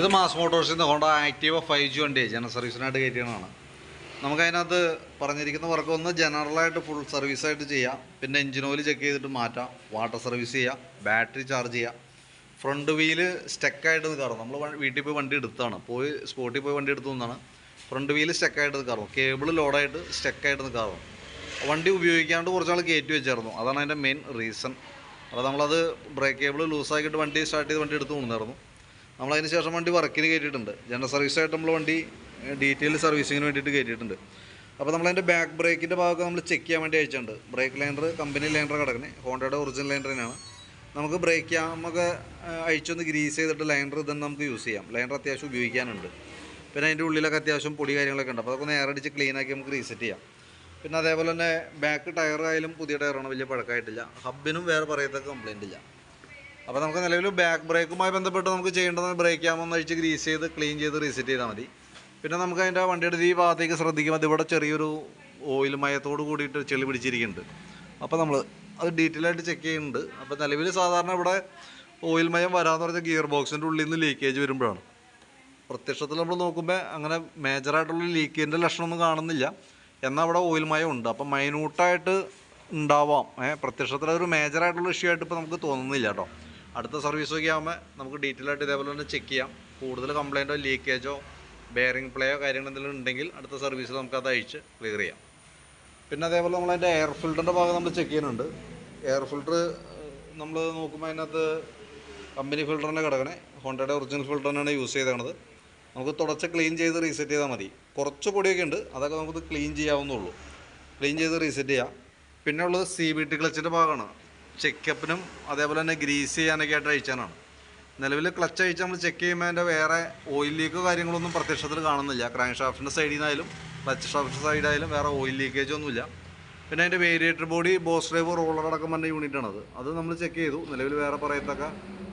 ഇത് മാസ് മോട്ടോഴ്സിൽ നിന്ന് ഹോണ്ട ആക്റ്റീവ ഫൈവ് ജി വണ്ടി ജനറൽ സർവീസിനായിട്ട് കയറ്റിയതാണ്. നമുക്കതിനകത്ത് പറഞ്ഞിരിക്കുന്ന വർക്ക് ഒന്ന് ജനറലായിട്ട് ഫുൾ സർവീസായിട്ട് ചെയ്യാം. പിന്നെ എഞ്ചിൻ ഓയിൽ ചെക്ക് ചെയ്തിട്ട് മാറ്റാം. വാട്ടർ സർവീസ് ചെയ്യാം. ബാറ്ററി ചാർജ് ചെയ്യാം. ഫ്രണ്ട് വീൽ സ്റ്റക്കായിട്ട് നിൽക്കാറുണ്ട് നമ്മൾ വീട്ടിൽ പോയി വണ്ടി എടുത്താണ്. പോയി സ്പോട്ടിൽ പോയി വണ്ടി എടുത്തു നിന്നാണ്. ഫ്രണ്ട് വീൽ സ്റ്റക്കായിട്ട് നിൽക്കാറുണ്ട് കേബിൾ ലോഡായിട്ട് സ്റ്റക്കായിട്ട് നിൽക്കാറുണ്ട് വണ്ടി ഉപയോഗിക്കാണ്ട് കുറച്ചാൾ കയറ്റി വെച്ചായിരുന്നു. അതാണ് അതിന്റെ മെയിൻ റീസൺ അപ്പോൾ നമ്മളത് ബ്രേക്ക് കേബിൾ ലൂസാക്കിയിട്ട് വണ്ടി സ്റ്റാർട്ട് ചെയ്ത് വണ്ടി എടുത്ത് കൊണ്ടുവന്നായിരുന്നു. നമ്മളതിന് ശേഷം വണ്ടി വർക്കിന് കയറ്റിയിട്ടുണ്ട്. ജനറൽ സർവീസായിട്ട് നമ്മൾ വണ്ടി ഡീറ്റെയിൽ സർവീസിങ്ങിന് വേണ്ടിയിട്ട് കയറ്റിയിട്ടുണ്ട്. അപ്പോൾ നമ്മളതിന്റെ ബാക്ക് ബ്രേക്കിന്റെ ഭാഗമൊക്കെ നമ്മൾ ചെക്ക് ചെയ്യാൻ വേണ്ടി അയച്ചിട്ടുണ്ട്. ബ്രേക്ക് ലൈനർ കമ്പനി ലൈനർ കിടക്കുന്നത് ഹോണ്ടയുടെ ഒറിജിനൽ ലൈനർ തന്നെയാണ്. നമുക്ക് ബ്രേക്ക് ക്യാമൊക്കെ അഴിച്ചൊന്ന് ഗ്രീസ് ചെയ്തിട്ട് ലൈനർ ഇതെന്ന് നമുക്ക് യൂസ് ചെയ്യാം. ലൈനർ അത്യാവശ്യം ഉപയോഗിക്കാനുണ്ട്. പിന്നെ അതിന്റെ ഉള്ളിലൊക്കെ അത്യാവശ്യം പൊടി കാര്യങ്ങളൊക്കെ ഉണ്ട്. അപ്പോൾ അതൊക്കെ ഒന്ന് എയറടിച്ച് ക്ലീൻ ആക്കി നമുക്ക് റീസെറ്റ് ചെയ്യാം. പിന്നെ അതേപോലെ തന്നെ ബാക്ക് ടയറായാലും പുതിയ ടയറാണ് വലിയ പഴക്കമായിട്ടില്ല. ഹബിനും വേറെ പറയത്തക്ക കംപ്ലൈന്റ് ഇല്ല. അപ്പോൾ നമുക്ക് നിലവിൽ ബാക്ക് ബ്രേക്കുമായി ബന്ധപ്പെട്ട് നമുക്ക് ചെയ്യേണ്ടത് ബ്രേക്ക് ക്യാമൊന്ന് അഴിച്ച് ഗ്രീസ് ചെയ്ത് ക്ലീൻ ചെയ്ത് റീസെറ്റ് ചെയ്താൽ മതി. പിന്നെ നമുക്ക് അതിന്റെ വണ്ടിയുടെ ഈ ഭാഗത്തേക്ക് ശ്രദ്ധിക്കുമ്പോൾ ഇവിടെ ചെറിയൊരു ഓയിൽ മയത്തോട് കൂടിയിട്ട് ചെളി പിടിച്ചിരിക്കുന്നുണ്ട്. അപ്പോൾ നമ്മൾ അത് ഡീറ്റെയിൽ ആയിട്ട് ചെക്ക് ചെയ്യുന്നുണ്ട്. അപ്പോൾ നിലവിൽ സാധാരണ ഇവിടെ ഓയിൽ മയം വരാമെന്ന് പറഞ്ഞാൽ ഗിയർ ബോക്സിന്റെ ഉള്ളിൽ നിന്ന് ലീക്കേജ് വരുമ്പോഴാണ്. പ്രത്യക്ഷത്തിൽ നമ്മൾ നോക്കുമ്പോൾ അങ്ങനെ മേജറായിട്ടുള്ള ലീക്കേജിന്റെ ലക്ഷണമൊന്നും കാണുന്നില്ല. എന്നാൽ അവിടെ ഓയിൽ മയം ഉണ്ട്. അപ്പം മൈന്യൂട്ടായിട്ട് ഉണ്ടാവാം. ഏഹ് പ്രത്യക്ഷത്തിൽ ഒരു മേജറായിട്ടുള്ള ഇഷ്യൂ ആയിട്ട് ഇപ്പോൾ നമുക്ക് തോന്നുന്നില്ല കേട്ടോ. അടുത്ത സർവീസൊക്കെ ആകുമ്പോൾ നമുക്ക് ഡീറ്റെയിൽ ആയിട്ട് ഇതേപോലെ തന്നെ ചെക്ക് ചെയ്യാം. കൂടുതൽ കംപ്ലയിന്റോ ലീക്കേജോ ബെയറിംഗ് പ്ലേയോ കാര്യങ്ങൾ എന്തെങ്കിലും ഉണ്ടെങ്കിൽ അടുത്ത സർവീസിൽ നമുക്ക് അത് അയച്ച് ക്ലിയർ ചെയ്യാം. പിന്നെ അതേപോലെ നമ്മൾ അതിന്റെ എയർ ഫിൽറ്ററിന്റെ ഭാഗം നമ്മൾ ചെക്ക് ചെയ്യുന്നുണ്ട്. എയർ ഫിൽറ്റർ നമ്മൾ നോക്കുമ്പോൾ അതിനകത്ത് കമ്പനി ഫിൽറ്ററിനെ കിടക്കണേ. ഹോണ്ടയുടെ ഒറിജിനൽ ഫിൽറ്റർ തന്നെയാണ് യൂസ് ചെയ്തത് നമുക്ക് തുടച്ച് ക്ലീൻ ചെയ്ത് റീസെറ്റ് ചെയ്താൽ മതി. കുറച്ച് പൊടിയൊക്കെ ഉണ്ട് അതൊക്കെ നമുക്ക് ക്ലീൻ ചെയ്യാവുന്നുള്ളൂ ക്ലീൻ ചെയ്ത് റീസെറ്റ് ചെയ്യാം. പിന്നെ ഉള്ളത് സി ബി ടി ക്ലച്ചിന്റെ ഭാഗമാണ്. ചെക്കപ്പിനും അതേപോലെ തന്നെ ഗ്രീസ് ചെയ്യാനൊക്കെ ആയിട്ട് അയച്ചാനാണ് നിലവിൽ ക്ലച്ച് അയച്ച് നമ്മൾ ചെക്ക് ചെയ്യുമ്പോൾ അതിന്റെ വേറെ ഓയിൽ ലീക്കോ കാര്യങ്ങളൊന്നും പ്രത്യക്ഷത്തിൽ കാണുന്നില്ല. ക്രാങ്ക് ഷാഫ്റ്റിന്റെ സൈഡിൽ നിന്നായാലും ക്ലച്ച് ഷാഫ്റ്റ് സൈഡായാലും വേറെ ഓയിൽ ലീക്കേജ് ഒന്നുമില്ല. പിന്നെ അതിന്റെ variator body boss drive roller അടക്കം പറഞ്ഞ യൂണിറ്റാണത് അത് നമ്മൾ ചെക്ക് ചെയ്തു. നിലവിൽ വേറെ പറയത്തക്ക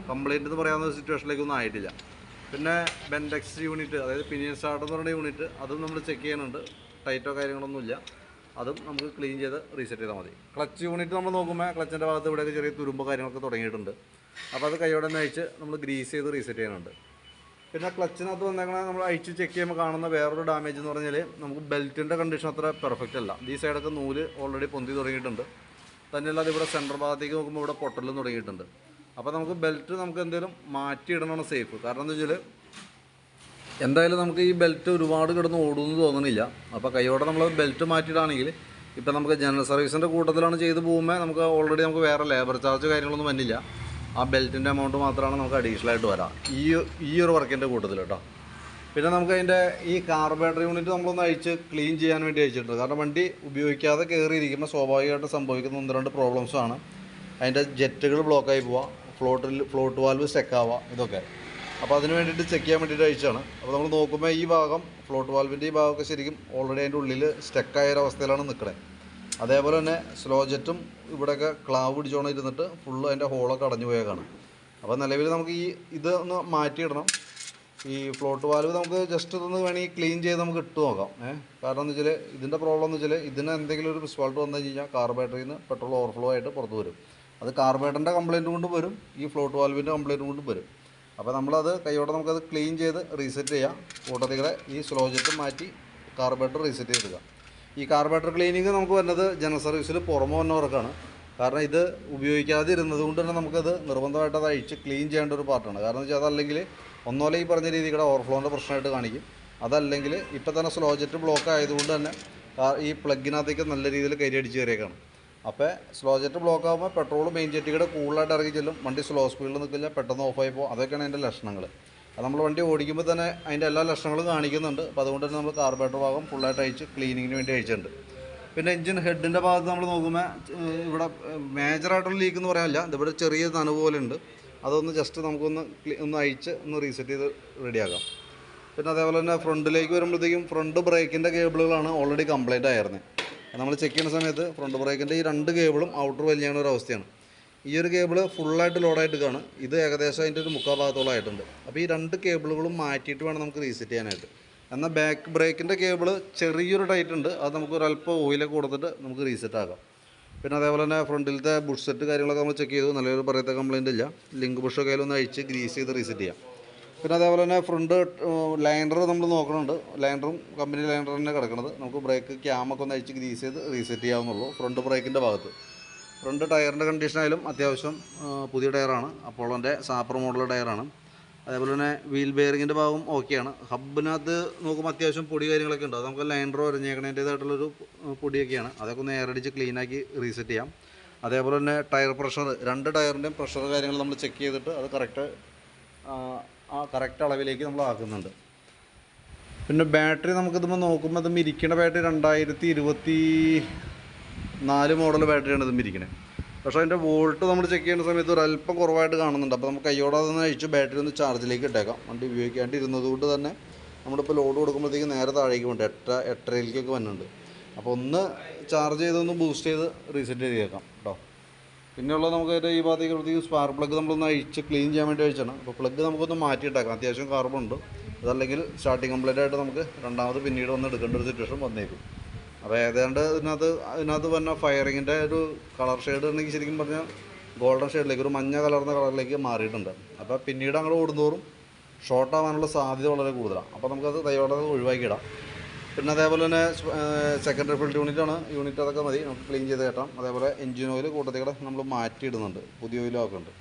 കംപ്ലൈന്റ് എന്ന് പറയാവുന്ന സിറ്റുവേഷനിലേക്കൊന്നും ആയിട്ടില്ല. പിന്നെ ബെൻഡെക്സ് യൂണിറ്റ് അതായത് പിനിയൻ സ്റ്റാർട്ട് എന്ന് പറയുന്ന യൂണിറ്റ് അതും നമ്മൾ ചെക്ക് ചെയ്യുന്നുണ്ട് ടൈറ്റോ കാര്യങ്ങളൊന്നുമില്ല. അതും നമുക്ക് ക്ലീൻ ചെയ്ത് റീസെറ്റ് ചെയ്താൽ മതി. ക്ലച്ച് യൂണിറ്റ് നമ്മൾ നോക്കുമ്പോൾ ക്ലച്ചിന്റെ ഭാഗത്ത് ഇവിടെയൊക്കെ ചെറിയ തുരുമ്പ് കാര്യങ്ങളൊക്കെ തുടങ്ങിയിട്ടുണ്ട്. അപ്പോൾ അത് കൈയോടെ തന്നെ അയച്ച് നമ്മൾ ഗ്രീസ് ചെയ്ത് റീസെറ്റ് ചെയ്യാനുണ്ട്. പിന്നെ ക്ലച്ചിനകത്ത് വന്നേക്കണ നമ്മൾ അഴിച്ച് ചെക്ക് ചെയ്യുമ്പോൾ കാണുന്ന വേറൊരു ഡാമേജ് എന്ന് പറഞ്ഞാൽ നമുക്ക് ബെൽറ്റിന്റെ കണ്ടീഷൻ അത്ര പെർഫെക്റ്റ് അല്ല. ഈ സൈഡൊക്കെ നൂൽ ഓൾറെഡി പൊന്തി തുടങ്ങിയിട്ടുണ്ട്. തന്നെയല്ലാതെ ഇവിടെ സെന്റർ ഭാഗത്തേക്ക് നോക്കുമ്പോൾ ഇവിടെ പൊട്ടലും തുടങ്ങിയിട്ടുണ്ട്. അപ്പോൾ നമുക്ക് ബെൽറ്റ് നമുക്ക് എന്തെങ്കിലും മാറ്റിയിടണമാണ് സേഫ് കാരണം എന്താ വെച്ചാൽ എന്തായാലും നമുക്ക് ഈ ബെൽറ്റ് ഒരുപാട് കിടന്ന് ഓടുമെന്ന് തോന്നുന്നില്ല അപ്പോൾ കൈയോടെ നമ്മൾ ബെൽറ്റ് മാറ്റിയിട്ടാണെങ്കിൽ ഇപ്പം നമുക്ക് ജനറൽ സർവീസിന്റെ കൂട്ടത്തിലാണ് ചെയ്ത് പോകുമ്പോൾ നമുക്ക് ഓൾറെഡി നമുക്ക് വേറെ ലേബർ ചാർജ് കാര്യങ്ങളൊന്നും വന്നില്ല. ആ ബെൽറ്റിന്റെ എമൗണ്ട് മാത്രമാണ് നമുക്ക് അഡീഷണൽ ആയിട്ട് വരാം. ഈ ഈ ഒരു വർക്കിന്റെ കൂട്ടത്തിൽ കേട്ടോ പിന്നെ നമുക്ക് അതിന്റെ ഈ കാർബേറ്റർ യൂണിറ്റ് നമ്മളൊന്ന് അഴിച്ച് ക്ലീൻ ചെയ്യാൻ വേണ്ടി അയച്ചിട്ടുണ്ട് കാരണം വണ്ടി ഉപയോഗിക്കാതെ കയറിയിരിക്കുമ്പോൾ സ്വാഭാവികമായിട്ട് സംഭവിക്കുന്ന ഒന്ന് രണ്ട് പ്രോബ്ലംസ് ആണ്. അതിന്റെ ജെറ്റുകൾ ബ്ലോക്കായി പോവുക ഫ്ലോട്ടിൽ ഫ്ലോട്ട് വാൽവ് സ്റ്റെക്കാവുക ഇതൊക്കെ. അപ്പോൾ അതിന് വേണ്ടിയിട്ട് ചെക്ക് ചെയ്യാൻ വേണ്ടിയിട്ട് അയച്ചാണ് അപ്പോൾ നമ്മൾ നോക്കുമ്പോൾ ഈ ഭാഗം ഫ്ലോട്ട് വാൽവിന്റെ ഈ ഭാഗമൊക്കെ ശരിക്കും ഓൾറെഡി അതിന്റെ ഉള്ളിൽ സ്റ്റക്കായ ഒരു അവസ്ഥയിലാണ് നിൽക്കണേ അതേപോലെ തന്നെ സ്ലോ ജെറ്റും ഇവിടെയൊക്കെ ക്ലാവ് പിടിച്ചോണം ഇരുന്നിട്ട് ഫുള്ള് അതിന്റെ ഹോളൊക്കെ അടഞ്ഞു പോയേക്കാണ് അപ്പോൾ നിലവിൽ നമുക്ക് ഈ ഇത് ഒന്ന് മാറ്റിയിടണം. ഈ ഫ്ലോട്ട് വാൽവ് നമുക്ക് ജസ്റ്റ് ഇതൊന്ന് വേണമെങ്കിൽ ക്ലീൻ ചെയ്ത് നമുക്ക് ഇട്ട് നോക്കാം. ഏഹ് കാരണം എന്ന് വെച്ചാൽ ഇതിന്റെ പ്രോബ്ലം എന്ന് വെച്ചാൽ ഇതിന് എന്തെങ്കിലും ഒരു മിസ്ഫോൾട്ട് വന്നു കഴിഞ്ഞാൽ കാർബേറ്ററിൽ നിന്ന് പെട്രോൾ ഓവർഫ്ലോ ആയിട്ട് പുറത്ത് വരും. അത് കാർബേറ്ററിന്റെ കംപ്ലയിന്റ് കൊണ്ട് വരും ഈ ഫ്ലോട്ട് വാൽവിന്റെ കംപ്ലയിന്റ് കൊണ്ട് വരും. അപ്പോൾ നമ്മളത് കൈയോടെ നമുക്കത് ക്ലീൻ ചെയ്ത് റീസെറ്റ് ചെയ്യാം. കൂട്ടത്തികളെ ഈ സ്ലോ ജെറ്റ് മാറ്റി കാർബേറ്റർ റീസെറ്റ് ചെയ്തെടുക്കാം ഈ കാർബേറ്റർ ക്ലീനിങ് നമുക്ക് വരുന്നത് ജനറൽ സർവീസിൽ പുറമെ വന്നവർക്കാണ്. കാരണം ഇത് ഉപയോഗിക്കാതെ ഇരുന്നത് കൊണ്ട് തന്നെ നമുക്കത് നിർബന്ധമായിട്ട് അത് അഴിച്ച് ക്ലീൻ ചെയ്യേണ്ട ഒരു പാർട്ടാണ് കാരണം വെച്ചാൽ അതല്ലെങ്കിൽ ഒന്നോലെ ഈ പറഞ്ഞ രീതിയുടെ ഓവർഫ്ലോന്റെ പ്രശ്നമായിട്ട് കാണിക്കും. അതല്ലെങ്കിൽ ഇപ്പം തന്നെ സ്ലോ ജെറ്റ് ബ്ലോക്ക് ആയതുകൊണ്ട് തന്നെ ഈ പ്ലഗിനകത്തേക്ക് നല്ല രീതിയിൽ കയറി അടിച്ച് കയറിയേക്കാണ്. അപ്പോൾ സ്ലോ ജെറ്റ് ബ്ലോക്ക് ആകുമ്പോൾ പെട്രോൾ മെയിൻ ജെറ്റിയുടെ കൂടുതലായിട്ട് ഇറങ്ങി ചെല്ലും. വണ്ടി സ്ലോ സ്പീഡിൽ നിൽക്കില്ല പെട്ടെന്ന് ഓഫായി പോകും. അതൊക്കെയാണ് അതിന്റെ ലക്ഷണങ്ങൾ അത് നമ്മൾ വണ്ടി ഓടിക്കുമ്പോൾ തന്നെ അതിന്റെ എല്ലാ ലക്ഷണങ്ങളും കാണിക്കുന്നുണ്ട്. അപ്പോൾ അതുകൊണ്ട് തന്നെ നമ്മൾ കാർബേറ്റർ ഭാഗം ഫുള്ളായിട്ട് അയച്ച് ക്ലീനിങ്ങിന് വേണ്ടി അയച്ചിട്ടുണ്ട് പിന്നെ എഞ്ചിൻ ഹെഡിന്റെ ഭാഗത്ത് നമ്മൾ നോക്കുമ്പോൾ ഇവിടെ മേജറായിട്ടുള്ള ലീക്ക് എന്ന് പറയാനില്ല. ഇതിവിടെ ചെറിയ നനവ് പോലെ ഉണ്ട്. അതൊന്ന് ജസ്റ്റ് നമുക്കൊന്ന് ഒന്ന് അഴിച്ച് ഒന്ന് റീസെറ്റ് ചെയ്ത് റെഡിയാക്കാം പിന്നെ അതേപോലെ തന്നെ ഫ്രണ്ടിലേക്ക് വരുമ്പോഴത്തേക്കും ഫ്രണ്ട് ബ്രേക്കിന്റെ കേബിളുകളാണ് ഓൾറെഡി കംപ്ലൈന്റ് ആയിരുന്നത് നമ്മൾ ചെക്ക് ചെയ്യുന്ന സമയത്ത് ഫ്രണ്ട് ബ്രേക്കിന്റെ ഈ രണ്ട് കേബിളും ഔട്ടർ വലിയാണ് ഒരു അവസ്ഥയാണ്. ഈ ഒരു കേബിൾ ഫുള്ളായിട്ട് ലോഡായിട്ട് കാണും. ഇത് ഏകദേശം അതിന്റെ ഒരു മുക്കാൽ ഭാഗത്തോളം ആയിട്ടുണ്ട്. അപ്പോൾ ഈ രണ്ട് കേബിളുകളും മാറ്റിയിട്ട് വേണം നമുക്ക് റീസെറ്റ് ചെയ്യാനായിട്ട്. എന്നാൽ ബാക്ക് ബ്രേക്കിന്റെ കേബിൾ ചെറിയൊരു ടൈറ്റ് ഉണ്ട്. അത് നമുക്ക് ഒരല്പം ഓയിലൊക്കെ കൊടുത്തിട്ട് നമുക്ക് റീസെറ്റ് ആക്കാം. പിന്നെ അതേപോലെ തന്നെ ഫ്രണ്ടിലത്തെ ബുഷ് സെറ്റ് കാര്യങ്ങളൊക്കെ നമ്മൾ ചെക്ക് ചെയ്തു. നല്ലൊരു പറയത്തെ കംപ്ലയിന്റ് ഇല്ല. ലിങ്ക് ബുഷൊക്കെ ഒന്ന് അഴിച്ച് ഗ്രീസ് ചെയ്ത് റീസെറ്റ് ചെയ്യാം. പിന്നെ അതേപോലെ തന്നെ ഫ്രണ്ട് ലൈനർ നമ്മൾ നോക്കണുണ്ട്. ലൈനറും കമ്പനി ലൈൻഡർ തന്നെ കിടക്കുന്നത് നമുക്ക് ബ്രേക്ക് ക്യാമൊക്കെ ഒന്ന് അഴിച്ച് ഗ്രീസ് ചെയ്ത് റീസെറ്റ് ചെയ്യാവുന്നുള്ളൂ. ഫ്രണ്ട് ബ്രേക്കിന്റെ ഭാഗത്ത്. ഫ്രണ്ട് ടയറിന്റെ കണ്ടീഷൻ ആയാലും അത്യാവശ്യം പുതിയ ടയറാണ് അപ്പോളോന്റെ സാപ്പർ മോഡൽ ടയറാണ് അതേപോലെ തന്നെ വീൽ ബെയറിങ്ങിന്റെ ഭാഗം ഓക്കെയാണ് ഹബിനകത്ത് നോക്കുമ്പോൾ അത്യാവശ്യം പൊടി കാര്യങ്ങളൊക്കെ ഉണ്ട്. അത് നമുക്ക് ലൈനറോ ഒരഞ്ഞേക്കണേന്റേതായിട്ടുള്ളൊരു പൊടിയൊക്കെയാണ്. അതൊക്കെ ഒന്ന് എയറടിച്ച് ക്ലീനാക്കി റീസെറ്റ് ചെയ്യാം. അതേപോലെ തന്നെ ടയർ പ്രഷർ രണ്ട് ടയറിന്റെയും പ്രഷർ കാര്യങ്ങൾ നമ്മൾ ചെക്ക് ചെയ്തിട്ട് അത് കറക്റ്റ് ആ കറക്റ്റ് അളവിലേക്ക് നമ്മൾ ആക്കുന്നുണ്ട്. പിന്നെ ബാറ്ററി നമുക്കിതുമ്പോൾ നോക്കുമ്പോൾ ഇതും ഇരിക്കുന്ന ബാറ്ററി രണ്ടായിരത്തി ഇരുപത്തി നാല് മോഡൽ ബാറ്ററിയാണ് ഇതും ഇരിക്കുന്നത് പക്ഷേ അതിന്റെ വോൾട്ട് നമ്മൾ ചെക്ക് ചെയ്യുന്ന സമയത്ത് ഒരു അല്പം കുറവായിട്ട് കാണുന്നുണ്ട്. അപ്പോൾ നമുക്ക് കയ്യോടെ അതൊന്ന് അഴിച്ച് ബാറ്ററി ഒന്ന് ചാർജിലേക്ക് ഇട്ടേക്കാം. വണ്ടി ഉപയോഗിക്കാണ്ട് ഇരുന്നത് കൊണ്ട് തന്നെ നമ്മളിപ്പോൾ ലോഡ് കൊടുക്കുമ്പോഴത്തേക്ക് നേരെ താഴേക്ക് വേണ്ട എട്ട എട്ടരയിലേക്കൊക്കെ വന്നിട്ടുണ്ട്. അപ്പോൾ ഒന്ന് ചാർജ് ചെയ്തൊന്ന് ബൂസ്റ്റ് ചെയ്ത് റീസെറ്റ് ചെയ്തേക്കാം കേട്ടോ. പിന്നെയുള്ളത് നമുക്ക് ഈ ഭാഗത്തേക്ക് പ്രത്യേകിച്ച് സ്പാർ പ്ലഗ് നമ്മളൊന്ന് അഴിച്ച് ക്ലീൻ ചെയ്യാൻ വേണ്ടി അഴിച്ചാണ് അപ്പോൾ പ്ലഗ് നമുക്കൊന്ന് മാറ്റിയിട്ടേക്കാം. അത്യാവശ്യം കാർബൺ ഉണ്ട്. അതല്ലെങ്കിൽ സ്റ്റാർട്ടിങ് കംപ്ലീറ്റ് ആയിട്ട് നമുക്ക് രണ്ടാമത് പിന്നീട് വന്ന് എടുക്കേണ്ട ഒരു സിറ്റുവേഷൻ വന്നേക്കും. അപ്പോൾ ഏതാണ്ട് ഇതിനകത്ത് ഇതിനകത്ത് വന്ന ഫയറിങ്ങിന്റെ ഒരു കളർ ഷെയ്ഡ് ഉണ്ടെങ്കിൽ ശരിക്കും പറഞ്ഞാൽ ഗോൾഡൻ ഷെയ്ഡിലേക്ക് ഒരു മഞ്ഞ കലർന്ന കളറിലേക്ക് മാറിയിട്ടുണ്ട്. അപ്പോൾ പിന്നീട് അങ്ങോട്ട് ഓടുന്തോറും ഷോർട്ട് ആവാനുള്ള സാധ്യത വളരെ കൂടുതലാണ്. അപ്പോൾ നമുക്കത് ദയോടെ ഒഴിവാക്കിയിടാം. പിന്നെ അതേപോലെ തന്നെ സെക്കൻഡറി ഫിൽഡ് യൂണിറ്റാണ് യൂണിറ്റ് അതൊക്കെ മതി. നമുക്ക് ക്ലീൻ ചെയ്ത് കേട്ടാം അതേപോലെ എഞ്ചിൻ ഓയിൽ കൂട്ടത്തിൽ നമ്മൾ മാറ്റിയിടുന്നുണ്ട്. പുതിയ ഓയിലും ഒക്കെ ഉണ്ട്.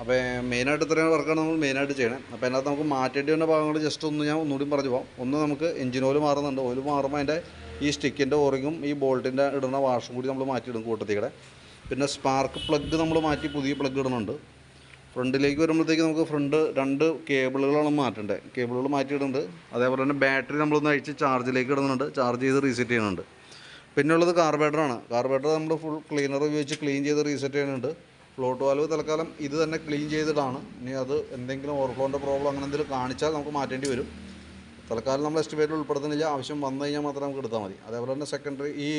അപ്പോൾ മെയിനായിട്ട് ഇത്രയും വർക്കാണ് നമ്മൾ മെയിനായിട്ട് ചെയ്യണത് അപ്പോൾ അതിനകത്ത് നമുക്ക് മാറ്റേണ്ടി വരുന്ന ഭാഗങ്ങൾ ജസ്റ്റ് ഒന്ന് ഞാൻ ഒന്നുകൂടി പറഞ്ഞു പോകാം ഒന്ന് നമുക്ക് എഞ്ചിൻ ഓയിൽ മാറുന്നുണ്ട്. ഓയിൽ മാറുമ്പോൾ അതിന്റെ ഈ സ്റ്റിക്കിന്റെ ഓറിങ്ങും ഈ ബോൾട്ടിന്റെ ഇടുന്ന വാഷും കൂടി നമ്മൾ മാറ്റിയിടും കൂട്ടത്തിൽ പിന്നെ സ്പാർക്ക് പ്ലഗ് നമ്മൾ മാറ്റി പുതിയ പ്ലഗ് ഇടുന്നുണ്ട്. ഫ്രണ്ടിലേക്ക് വരുമ്പോഴത്തേക്ക് നമുക്ക് ഫ്രണ്ട് രണ്ട് കേബിളുകളാണ് മാറ്റേണ്ടത് കേബിളുകൾ മാറ്റിയിടുന്നുണ്ട്. അതേപോലെ തന്നെ ബാറ്ററി നമ്മളൊന്ന് അഴിച്ച് ചാർജിലേക്ക് ഇടുന്നുണ്ട്. ചാർജ് ചെയ്ത് റീസെറ്റ് ചെയ്യുന്നുണ്ട്. പിന്നെ ഉള്ളത് കാർബേറ്ററാണ് കാർബേറ്റർ നമ്മൾ ഫുൾ ക്ലീനർ ഉപയോഗിച്ച് ക്ലീൻ ചെയ്ത് റീസെറ്റ് ചെയ്യുന്നുണ്ട്. ഫ്ലോട്ട് വാൽവ് തൽക്കാലം ഇത് തന്നെ ക്ലീൻ ചെയ്തിട്ടാണ്. ഇനി അത് എന്തെങ്കിലും ഓവർഫ്ലോന്റെ പ്രോബ്ലം അങ്ങനെ എന്തെങ്കിലും കാണിച്ചാൽ നമുക്ക് മാറ്റേണ്ടി വരും. തൽക്കാലം നമ്മൾ എസ്റ്റിമേറ്റിൽ ഉൾപ്പെടുത്തുന്നില്ല. ആവശ്യം വന്നു കഴിഞ്ഞാൽ മാത്രം നമുക്ക് എടുത്താൽ മതി. അതേപോലെ തന്നെ സെക്കൻഡറി ഈ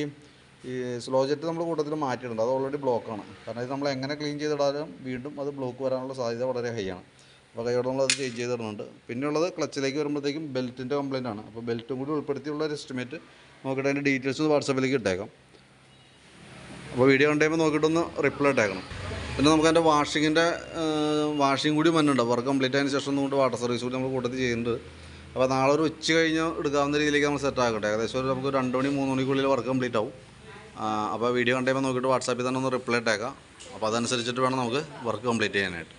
ഈ സ്ലോ ജെറ്റ് നമ്മൾ കൂട്ടത്തിൽ മാറ്റിയിട്ടുണ്ട്. അത് ഓൾറെഡി ബ്ലോക്കാണ് കാരണം ഇത് നമ്മൾ എങ്ങനെ ക്ലീൻ ചെയ്തിടാനും വീണ്ടും അത് ബ്ലോക്ക് വരാനുള്ള സാധ്യത വളരെ ഹൈ ആണ്. അപ്പോൾ കൈയോടെ നമ്മൾ അത് ചേഞ്ച് ചെയ്തിടുന്നുണ്ട്. പിന്നെയുള്ളത് ക്ലച്ചിലേക്ക് വരുമ്പോഴത്തേക്കും ബെൽറ്റിന്റെ കംപ്ലയിന്റ് ആണ്. അപ്പോൾ ബെൽറ്റും കൂടി ഉൾപ്പെടുത്തിയുള്ള ഒരു എസ്റ്റിമേറ്റ് നോക്കിയിട്ട് അതിന്റെ ഡീറ്റെയിൽസ് വാട്സപ്പിലേക്ക് ഇട്ടേക്കാം. അപ്പോൾ വീഡിയോ കണ്ടുമ്പോൾ നോക്കിയിട്ടൊന്ന് റിപ്ലൈ ഇട്ടേക്കണം. പിന്നെ നമുക്ക് അതിന്റെ വാഷിങ്ങിന്റെ വാഷിംഗ് കൂടി വന്നിട്ടുണ്ട്. വർക്ക് കംപ്ലീറ്റ് ആയതിനു ശേഷം ഒന്നുകൊണ്ട് വാട്ടർ സർവീസ് കൂടി നമ്മൾ കൂട്ടത്തിൽ ചെയ്യുന്നുണ്ട്. അപ്പോൾ നാളെ ഒരു ഉച്ച കഴിഞ്ഞ് എടുക്കാവുന്ന രീതിയിലേക്ക് നമ്മൾ സെറ്റ് ആക്കട്ടെ. ഏകദേശം ഒരു നമുക്ക് രണ്ട് മണി മൂന്ന് മണിക്കുള്ളിൽ വർക്ക് കംപ്ലീറ്റ് ആവും. അപ്പോൾ വീഡിയോ കണ്ടുമ്പോൾ നോക്കിയിട്ട് വാട്സാപ്പിൽ തന്നെ ഒന്ന് റിപ്ലൈ ഇട്ടേക്കാം. അപ്പോൾ അതനുസരിച്ചിട്ട് വേണം നമുക്ക് വർക്ക് കംപ്ലീറ്റ് ചെയ്യാനായിട്ട്.